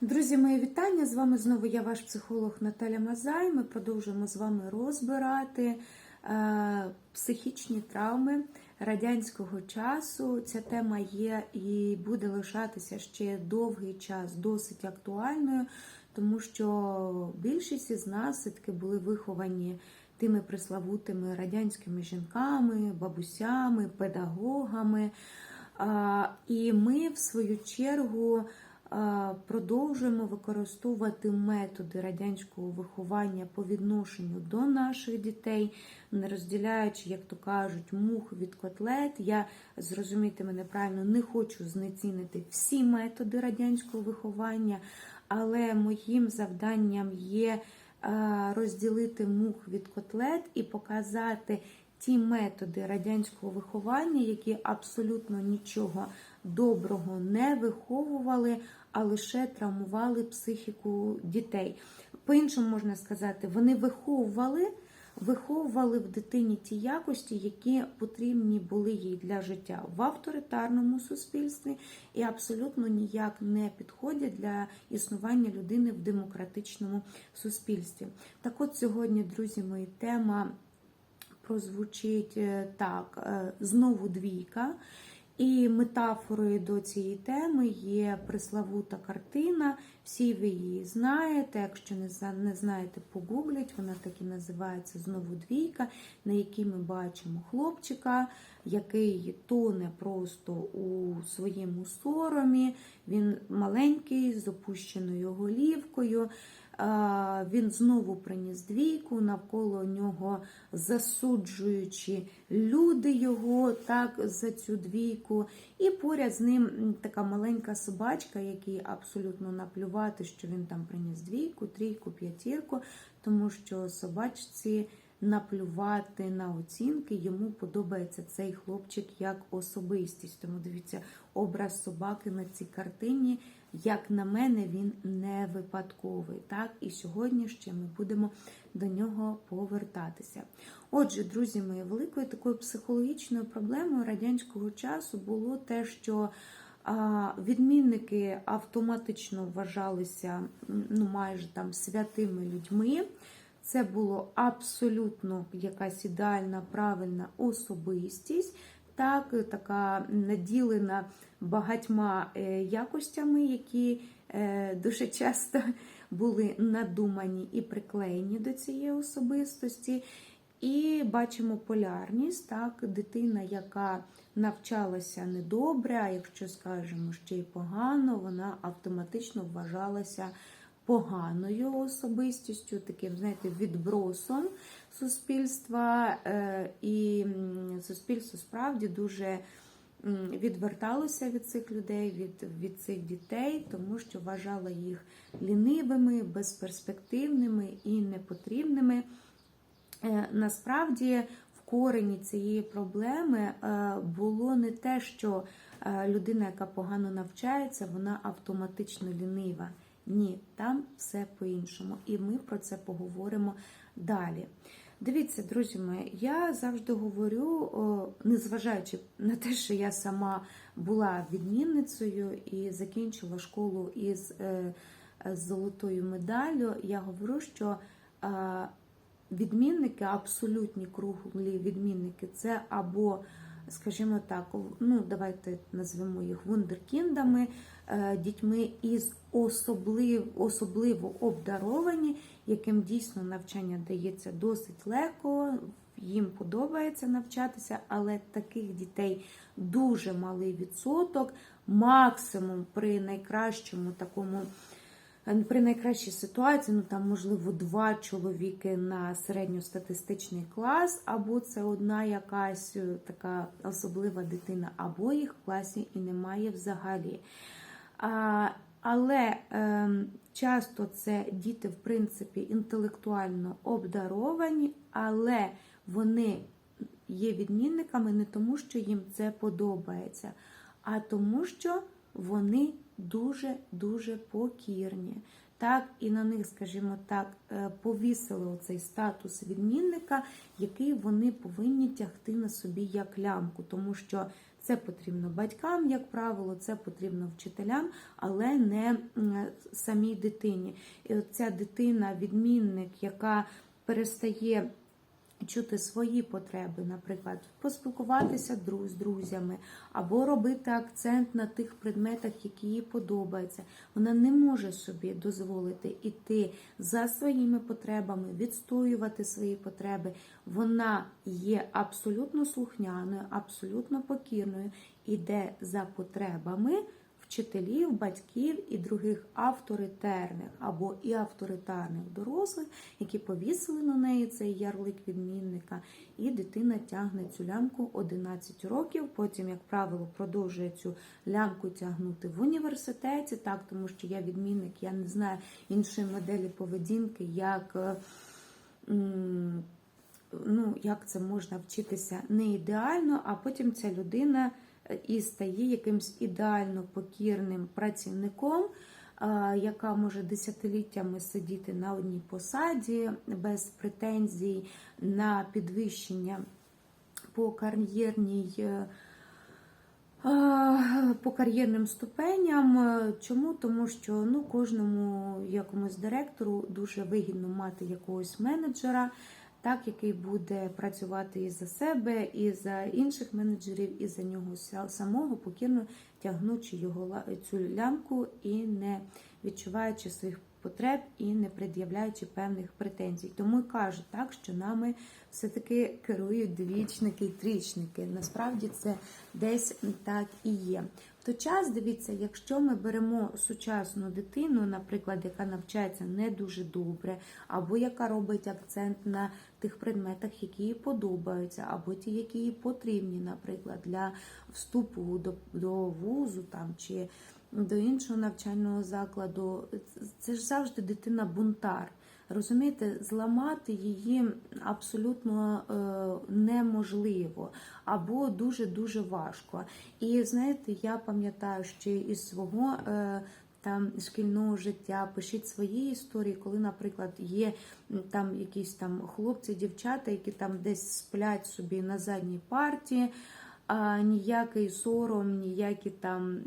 Друзі, мої вітання! З вами знову я, ваш психолог Наталя Мазай. Ми продовжуємо з вами розбирати е, психічні травми радянського часу. Ця тема є і буде лишатися ще довгий час досить актуальною, тому що більшість із нас були виховані тими приславутими радянськими жінками, бабусями, педагогами. І ми, в свою чергу, продовжуємо використовувати методи радянського виховання по відношенню до наших дітей, не розділяючи, як то кажуть, мух від котлет. Я зрозумійте мене правильно, не хочу знецінити всі методи радянського виховання, але моїм завданням є розділити мух від котлет і показати ті методи радянського виховання, які абсолютно нічого доброго не виховували, а лише травмували психіку дітей. По-іншому можна сказати, вони виховували. Виховували в дитині ті якості, які потрібні були їй для життя в авторитарному суспільстві, і абсолютно ніяк не підходять для існування людини в демократичному суспільстві. Так, от сьогодні, друзі, мої тема прозвучить е, так: е, знову двійка. І метафорою до цієї теми є приславута картина. Всі ви її знаєте. Якщо не знаєте, погугліть, вона так і називається знову двійка, на якій ми бачимо хлопчика, який тоне просто у своєму соромі. Він маленький, з опущеною голівкою. Він знову приніс двійку, навколо нього засуджуючи люди його так за цю двійку. І поряд з ним така маленька собачка, який абсолютно наплювати, що він там приніс двійку, трійку, п'ятірку, тому що собачці наплювати на оцінки, йому подобається цей хлопчик як особистість. Тому дивіться, образ собаки на цій картині, як на мене, він не випадковий. Так, І сьогодні ще ми будемо до нього повертатися. Отже, друзі мої, великою такою психологічною проблемою радянського часу було те, що Відмінники автоматично вважалися ну, майже там святими людьми. Це було абсолютно якась ідеальна, правильна особистість, так, така наділена багатьма е, якостями, які е, дуже часто були надумані і приклеєні до цієї особистості. І бачимо полярність, так, дитина, яка навчалася недобре, а якщо скажемо ще й погано, вона автоматично вважалася поганою особистістю, таким, знаєте, відбросом суспільства, е, і суспільство справді дуже відверталося від цих людей, від, від цих дітей, тому що вважало їх лінивими, безперспективними і непотрібними. Е, насправді, в корені цієї проблеми е, було не те, що людина, яка погано навчається, вона автоматично лінива. Ні, там все по-іншому. І ми про це поговоримо далі. Дивіться, друзі мої, я завжди говорю, незважаючи на те, що я сама була відмінницею і закінчила школу із е, золотою медаллю, я говорю, що відмінники, абсолютні круглі відмінники, це або скажімо так, ну давайте назвемо їх вундеркіндами, е, дітьми із особлив, особливо обдаровані, яким дійсно навчання дається досить легко. Їм подобається навчатися, але таких дітей дуже малий відсоток, максимум при найкращому такому при найкращій ситуації, ну там, можливо, два чоловіки на середньостатистичний клас, або це одна якась е, така особлива дитина, або їх в класі і немає взагалі. А, Але е, часто це діти, в принципі, інтелектуально обдаровані, але вони є відмінниками не тому, що їм це подобається, а тому, що вони дуже-дуже покірні. Так, І на них, скажімо так, е, повісили оцей статус відмінника, який вони повинні тягти на собі як лямку, тому що Це потрібно батькам, як правило, це потрібно вчителям, але не самій дитині. І от ця дитина, відмінник, яка перестає чути свої потреби, наприклад, поспілкуватися з друзями, або робити акцент на тих предметах, які їй подобаються. Вона не може собі дозволити іти за своїми потребами, відстоювати свої потреби. Вона є абсолютно слухняною, абсолютно покірною, іде за потребами вчителів, батьків і других авторитарних або і авторитарних дорослих, які повісили на неї цей ярлик відмінника, і дитина тягне цю лямку 11 років. Потім, як правило, продовжує цю лямку тягнути в університеті, так тому що я відмінник, я не знаю іншої моделі поведінки, як. е, Ну, як це можна вчитися не ідеально, а потім ця людина і стає якимсь ідеально покірним працівником, яка може десятиліттями сидіти на одній посаді без претензій на підвищення по кар'єрній. е, По кар'єрним ступеням. Чому? Тому що ну, кожному якомусь директору дуже вигідно мати якогось менеджера, так, який буде працювати і за себе, і за інших менеджерів, і за нього самого, покірно тягнучи його цю лямку і не відчуваючи своїх потреб і не пред'являючи певних претензій. Тому й кажуть так, що нами все-таки керують двічники і трічники. Насправді це десь так і є. В той час, дивіться, якщо ми беремо сучасну дитину, наприклад, яка навчається не дуже добре, або яка робить акцент на тих предметах, які їй подобаються, або ті, які їй потрібні, наприклад, для вступу до, до вузу там чи до іншого навчального закладу, це ж завжди дитина бунтар. Розумієте, зламати її абсолютно е, неможливо або дуже дуже важко. І знаєте, я пам'ятаю ще із свого е, там шкільного життя, пишіть свої історії, коли, наприклад, є там якісь там хлопці, дівчата, які там десь сплять собі на задній парті. А ніякий сором, ніякі там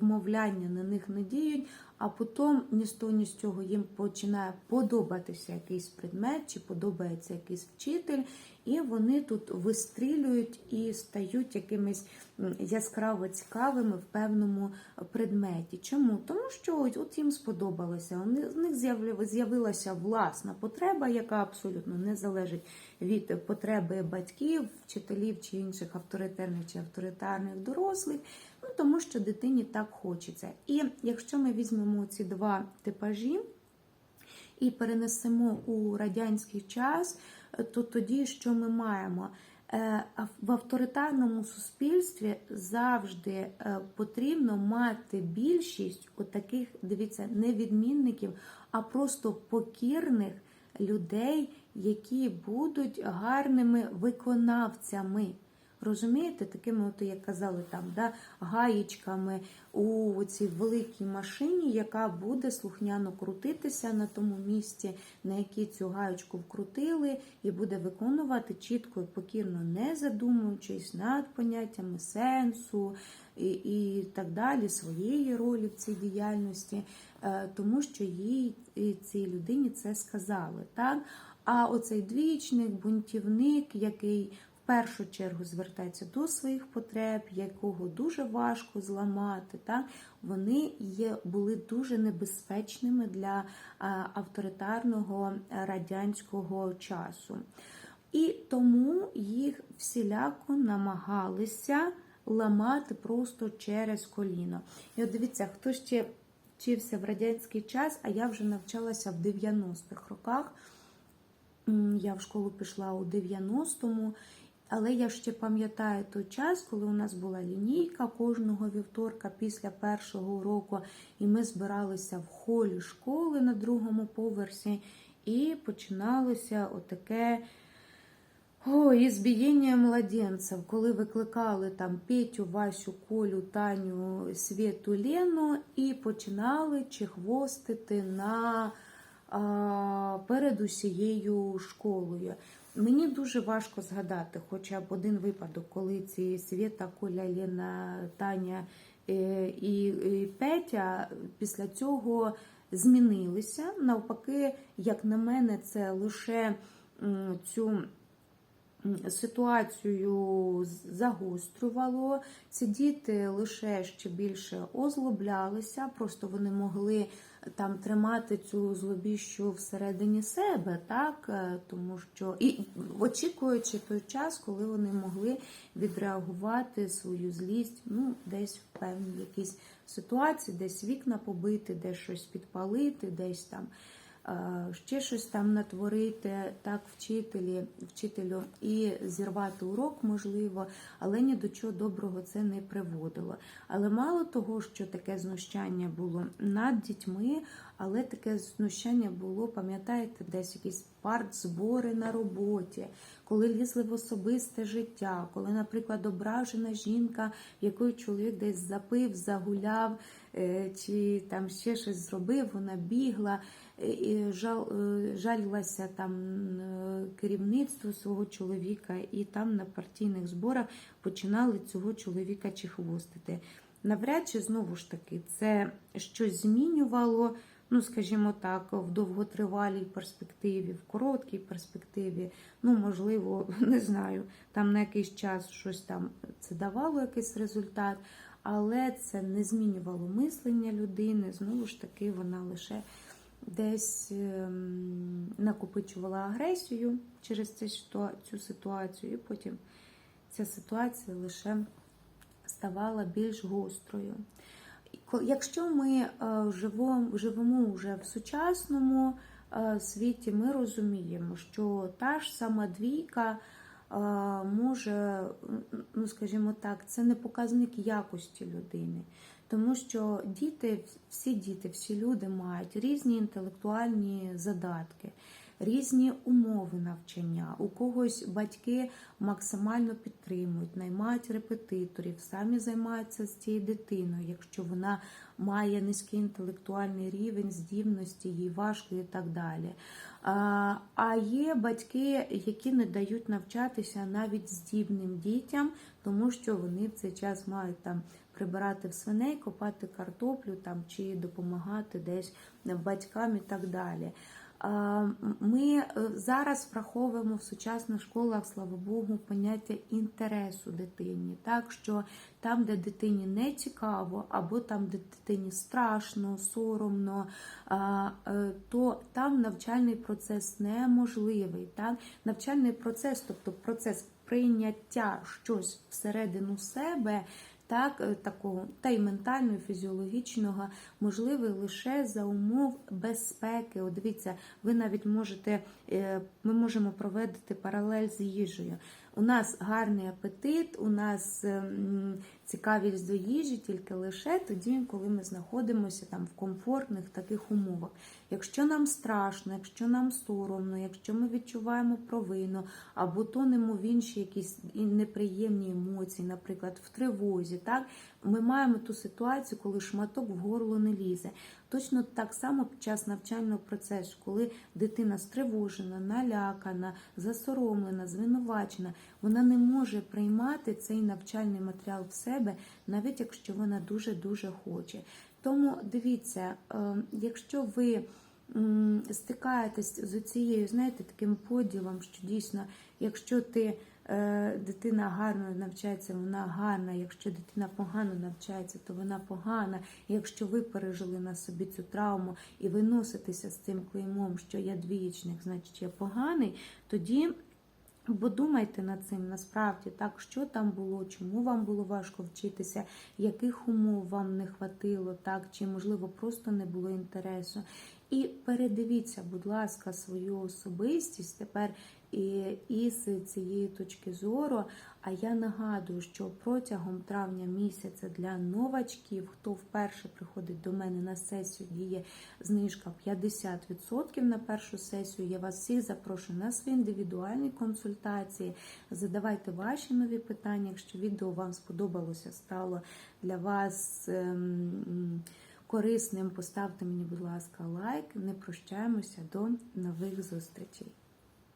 вмовляння на них не діють, а потім ні з того, ні з цього їм починає подобатися якийсь предмет, чи подобається якийсь вчитель, і вони тут вистрілюють і стають якимись яскраво цікавими в певному предметі. Чому? Тому що от їм сподобалося. В них з'явилася власна потреба, яка абсолютно не залежить від потреби батьків, вчителів чи інших авторитарних чи авторитарних дорослих. Ну, тому що дитині так хочеться. І якщо ми візьмемо ці два типажі і перенесемо у радянський час, то тоді що ми маємо? Е, В авторитарному суспільстві завжди е, потрібно мати більшість отаких, дивіться, не відмінників, а просто покірних людей, які будуть гарними виконавцями. Розумієте, такими, от, як казали там, да, гаєчками у цій великій машині, яка буде слухняно крутитися на тому місці, на якій цю гаєчку вкрутили, і буде виконувати чітко і покірно, не задумуючись над поняттями сенсу і, і так далі, своєї ролі в цій діяльності, е, тому що їй цій людині це сказали. Так? А оцей двічник, бунтівник, який першу чергу звертається до своїх потреб, якого дуже важко зламати, так? вони є, були дуже небезпечними для авторитарного радянського часу. І тому їх всіляко намагалися ламати просто через коліно. І от дивіться, хто ще вчився в радянський час, а я вже навчалася в 90-х роках. Я в школу пішла у 90-му, але я ще пам'ятаю той час, коли у нас була лінійка кожного вівторка після першого уроку, і ми збиралися в холі школи на другому поверсі, і починалося отаке. О, ізбієння младенців, коли викликали там Петю, Васю, Колю, Таню, Світу, Лену і починали чехвостити на, а, перед усією школою. Мені дуже важко згадати хоча б один випадок, коли ці Свєта, Коля, Лена, Таня е, і, Петя після цього змінилися. Навпаки, як на мене, це лише цю ситуацію загострювало. Ці діти лише ще більше озлоблялися, просто вони могли там тримати цю злобіщу всередині себе, так е, тому що і очікуючи той час, коли вони могли відреагувати свою злість, ну десь в певній якійсь ситуації, десь вікна побити, десь щось підпалити, десь там. Е, Ще щось там натворити так вчителі, вчителю і зірвати урок можливо, але ні до чого доброго це не приводило. Але мало того, що таке знущання було над дітьми, але таке знущання було, пам'ятаєте, десь якісь партзбори на роботі, коли лізли в особисте життя, коли, наприклад, ображена жінка, якою чоловік десь запив, загуляв е, чи там ще щось зробив, вона бігла. Е, е, жалілася там е, керівництву свого чоловіка, і там на партійних зборах починали цього чоловіка чехвостити. Навряд чи знову ж таки це щось змінювало, ну скажімо так, в довготривалій перспективі, в короткій перспективі. Ну, можливо, не знаю, там на якийсь час щось там це давало якийсь результат, але це не змінювало мислення людини. Знову ж таки, вона лише десь ем, накопичувала агресію через цю ситуацію, і потім ця ситуація лише ставала більш гострою. Якщо ми е, живемо, вже в сучасному е, світі, ми розуміємо, що та ж сама двійка е, може, ну скажімо так, це не показник якості людини. Тому що діти, всі діти, всі люди мають різні інтелектуальні задатки, різні умови навчання. У когось батьки максимально підтримують, наймають репетиторів, самі займаються з цією дитиною, якщо вона має низький інтелектуальний рівень, здібності, їй важко і так далі. А, є батьки, які не дають навчатися навіть здібним дітям, тому що вони в цей час мають там прибирати в свиней, копати картоплю там чи допомагати десь батькам і так далі. Ми е, зараз враховуємо в сучасних школах, слава Богу, поняття інтересу дитині, так що там, де дитині не цікаво, або там, де дитині страшно, соромно, е, то там навчальний процес неможливий. Так? Навчальний процес, тобто процес прийняття щось всередину себе. Так, е, такого та й ментально, і фізіологічного можливий лише за умов безпеки. От дивіться, ви навіть можете, е, ми можемо провести паралель з їжею. У нас гарний апетит, у нас ем, цікавість до їжі тільки лише тоді, коли ми знаходимося там в комфортних таких умовах. Якщо нам страшно, якщо нам соромно, якщо ми відчуваємо провину або тонемо в інші якісь неприємні емоції, наприклад, в тривозі, так ми маємо ту ситуацію, коли шматок в горло не лізе. Точно так само під час навчального процесу, коли дитина стривожена, налякана, засоромлена, звинувачена, вона не може приймати цей навчальний матеріал в себе, навіть якщо вона дуже дуже хоче. Тому дивіться, е, якщо ви стикаєтесь з цією, знаєте, таким поділом, що дійсно, якщо ти е, дитина гарно навчається, вона гарна. Якщо дитина погано навчається, то вона погана. Якщо ви пережили на собі цю травму і ви носитеся з цим клеймом, що я двієчник, значить я поганий, тоді. Подумайте над цим насправді, так що там було, чому вам було важко вчитися, яких умов вам не хватило, так чи можливо просто не було інтересу. І передивіться, будь ласка, свою особистість тепер і, і з цієї точки зору. А я нагадую, що протягом травня місяця для новачків, хто вперше приходить до мене на сесію, діє знижка 50% на першу сесію. Я вас всіх запрошую на свої індивідуальні консультації. Задавайте ваші нові питання. Якщо відео вам сподобалося, стало для вас. Ем, корисним, поставте мені, будь ласка, лайк. Не прощаємося до нових зустрічей.